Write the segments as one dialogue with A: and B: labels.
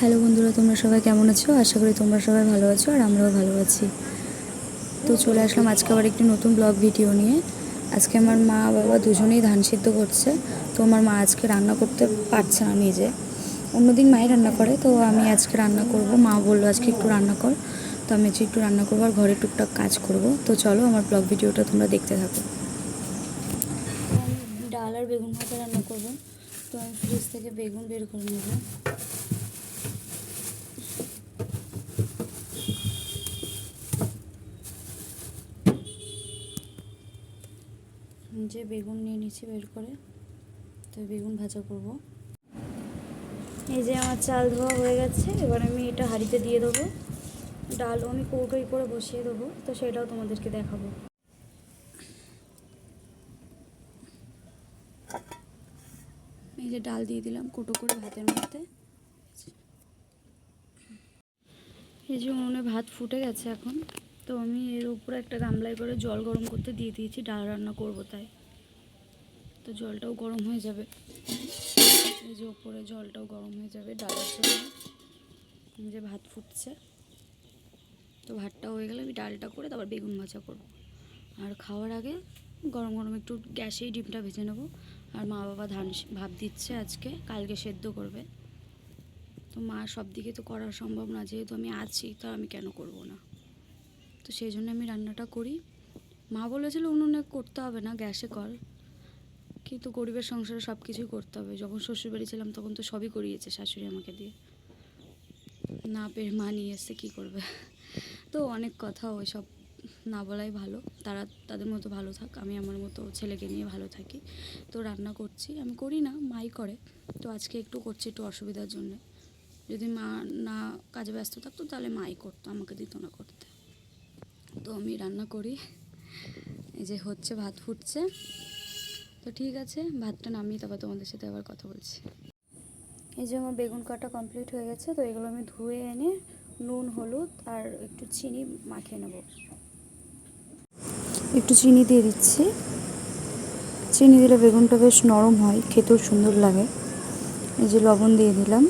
A: Hello বন্ধুরা, তোমরা সবাই কেমন আছো? আশা করি তোমরা সবাই ভালো আছো আর আমরাও ভালো আছি। তো চলে আসলাম আজকে আবার একটি নতুন ব্লগ ভিডিও নিয়ে। আজকে আমার মা, বাবা দুজনেই ধান সিদ্ধ করছে। তো আমার মা আজকে রান্না করতে পারছে না নিজে। অন্যদিন মাই রান্না করে, তো আমি আজকে রান্না করব। মা বলল, আজকে একটু রান্না কর। তো আমি আজকে একটু রান্না করব আর ঘরে টুকটাক কাজ করব। তো চলো আমার ব্লগ ভিডিওটা তোমরা দেখতে থাকো। ডাল আর বেগুন ভাজা রান্না করব। তো আমি ফ্রিজ থেকে বেগুন বের করে নেব। যে বেগুন নিয়ে নিচ্ছি বের করে, তো বেগুন ভাজা করব। এই যে আমার চাল ধোয়া হয়ে গেছে, এবার আমি এটা হাঁড়িতে দিয়ে দেবো। ডালও আমি কৌটোই করে বসিয়ে দেবো, তো সেটাও তোমাদেরকে দেখাবো। এই যে ডাল দিয়ে দিলাম কোটো করে ভাতের মধ্যে। এই যে উনুনে ভাত ফুটে গেছে এখন। তো আমি এর উপরে একটা গামলায় করে জল গরম করতে দিয়ে দিয়েছি, ডাল রান্না করব তাই। তো জলটাও গরম হয়ে যাবে। এই যে ওপরে জলটাও গরম হয়ে যাবে ডালের জন্য। যে ভাত ফুটছে। তো ভাতটা হয়ে গেলে আমি ডালটা করে তারপর বেগুন ভাজা করব। আর খাওয়ার আগে গরম গরম একটু গ্যাসেই ডিমটা ভেজে নেব। আর মা বাবা ধান ভাব দিচ্ছে আজকে, কালকে সেদ্ধ করবে। তো মা সব দিকে তো করা সম্ভব না, যেহেতু আমি আছি, তা আমি কেন করব না? তো সেই জন্য আমি রান্নাটা করি। মা বলেছিল উনুনে করতে হবে না, গ্যাসে কর। কিন্তু গরিবের সংসারে সব কিছুই করতে হবে। যখন শ্বশুরবাড়ি ছিলাম, তখন তো সবই করিয়েছে শাশুড়ি আমাকে দিয়ে। না পেরে মা নিয়ে এসছে, কী করবে? তো অনেক কথা ওই সব না বলাই ভালো। তারা তাদের মতো ভালো থাক, আমি আমার মতো ছেলেকে নিয়ে ভালো থাকি। তো রান্না করছি, আমি করি না, মাই করে। তো আজকে একটু করছি একটু অসুবিধার জন্য। যদি মা না কাজে ব্যস্ত থাকতো, তাহলে মাই করতো, আমাকে দিত না করতে। তো আমি রান্না করি। এই যে হচ্ছে, ভাত ফুটছে। তো ঠিক আছে, ভাতটা নামিয়ে তারপর তোমাদের সাথে আবার কথা বলছি। এই যে আমার বেগুন কাটা কমপ্লিট হয়ে গেছে, তো এগুলো আমি ধুয়ে এনে নুন, হলুদ আর একটু চিনি মাখিয়ে নেব। একটু চিনি দিয়ে দিচ্ছি। চিনি দিলে বেগুনটা বেশ নরম হয়, খেতেও সুন্দর লাগে। এই যে লবণ দিয়ে দিলাম।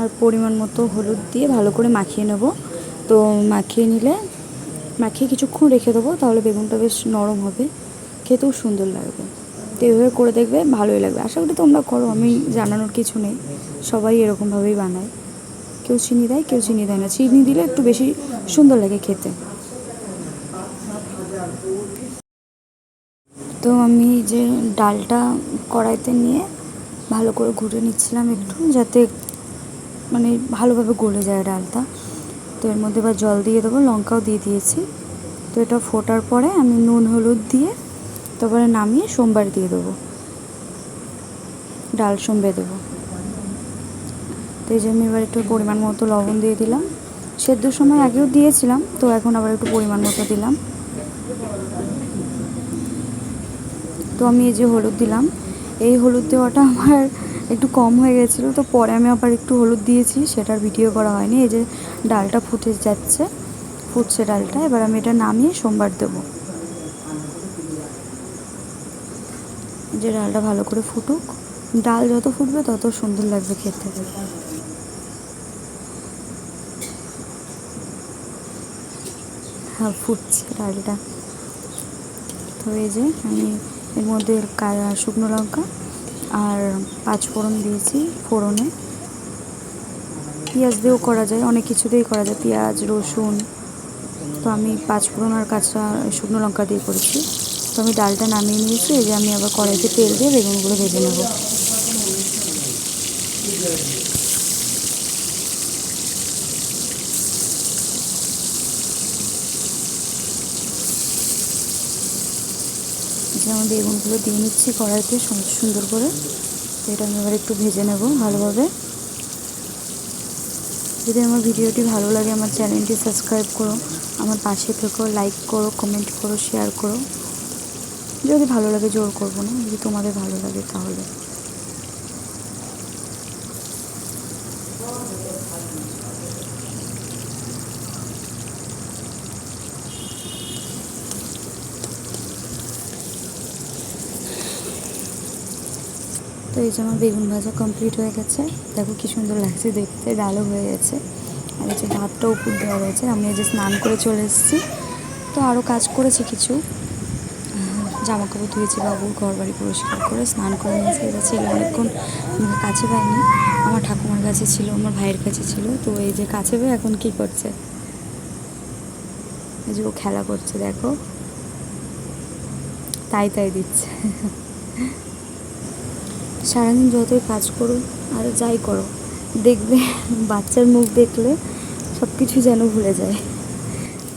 A: আর পরিমাণ মতো হলুদ দিয়ে ভালো করে মাখিয়ে নেব। তো মাখিয়ে নিলে, মাখিয়ে কিছুক্ষণ রেখে দেবো, তাহলে বেগুনটা বেশ নরম হবে। খেতেও সুন্দর লাগবে। তো এইভাবে করে দেখবে ভালোই লাগবে। আশা করি তোমরা করো, আমি জানানোর কিছু নেই। সবাই এরকমভাবেই বানায়। কেউ চিনি দেয়, কেউ চিনি দেয় না। চিনি দিলে একটু বেশি সুন্দর লাগে খেতে। তো আমি যে ডালটা কড়াইতে নিয়ে ভালো করে ঘুরে নিচ্ছিলাম একটু, যাতে মানে ভালোভাবে গলে যায় ডালটা। তো এর মধ্যে এবার জল দিয়ে দেবো, লঙ্কাও দিয়ে দিয়েছি। তো এটা ফোটার পরে আমি নুন, হলুদ দিয়ে তারপরে নামিয়ে সোমবার দিয়ে দেবো। ডাল সোমবে দেবো। তো এই যে আমি এবার একটু পরিমাণ মতো লবণ দিয়ে দিলাম। সেদ্ধর সময় আগেও দিয়েছিলাম, তো এখন আবার একটু পরিমাণ মতো দিলাম। তো আমি এই যে হলুদ দিলাম, এই হলুদ দেওয়াটা আমার একটু কম হয়ে গেছিল, তো পরে আমি আবার একটু হলুদ দিয়েছি, সেটার ভিডিও করা হয়নি। এই যে ডালটা ফুটে যাচ্ছে, ফুটছে ডালটা, এবার আমি এটা নামিয়ে সোমবার দেবো। যে ডালটা ভালো করে ফুটুক। ডাল যত ফুটবে তত সুন্দর লাগবে খেতে। হ্যাঁ ফুটছে ডালটা। তো এই যে আমি এর মধ্যে শুকনো লঙ্কা আর পাঁচ ফোড়ন দিয়েছি ফোড়নে। পেঁয়াজ দিয়েও করা যায়, অনেক কিছু দিয়েই করা যায়। পেঁয়াজ, রসুন। তো আমি পাঁচ ফোড়ন আর কাঁচা শুকনো লঙ্কা দিয়ে করেছি। তো আমি ডালটা নামিয়ে নিয়েছি, এই যে আমি আবার কড়াইতে তেল দিয়ে বেগুনগুলো ভেজে নেব। যে আমি বেগুনগুলো দিয়ে নিচ্ছি কড়াইতে সুন্দর করে। তো এটা আমি এবার একটু ভেজে নেব ভালোভাবে। যদি আমার ভিডিওটি ভালো লাগে, আমার চ্যানেলটি সাবস্ক্রাইব করো, আমার পাশে থেকো লাইক করো, কমেন্ট করো, শেয়ার করো। যদি ভালো লাগে, জোর করব না, যদি তোমাদের ভালো লাগে তাহলে। তো এই যে আমার বেগুন ভাজা কমপ্লিট হয়ে গেছে। দেখো কি সুন্দর লাগছে দেখতে, ডালও হয়ে গেছে। আর এই যে ভাতটাও উপর দেওয়া রয়েছে, আমি এই যে স্নান করে চলে এসেছি। তো আরও কাজ করেছি কিছু। জামা কাপড় ধুয়েছি বাবুর ঘর বাড়ি পরিষ্কার করে স্নান করে এবার ছেলে অনেকক্ষণ আমাকে কাছে পাইনি আমার ঠাকুমার কাছে ছিল, আমার ভাইয়ের কাছে ছিল। তো এই যে কাছে পেয়ে এখন কি করছে? এই যে ও খেলা করছে, দেখো। তাই তাই দিচ্ছে। সারাদিন যতই কাজ করো আর যাই করো, দেখবে বাচ্চার মুখ দেখলে সব কিছু যেন ভুলে যায়।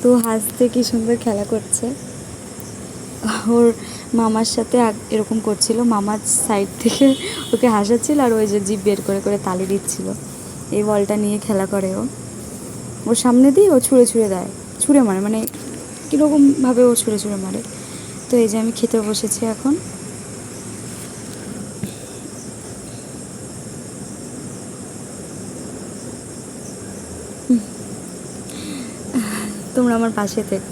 A: তো হাসতে কি সুন্দর খেলা করছে। ওর মামার সাথে এরকম করছিল, মামার সাইড থেকে ওকে হাসাচ্ছিল আর ওই যে জিভ বের করে করে তালি দিচ্ছিল। এই বলটা নিয়ে খেলা করে ও। ওর সামনে দিয়ে ও ছুঁড়ে ছুঁড়ে দেয়, ছুঁড়ে মারে মানে কীরকমভাবে ও ছুঁড়ে ছুঁড়ে মারে। তো এই যে আমি খেতে বসেছি এখন। তোমরা আমার পাশে থেকো।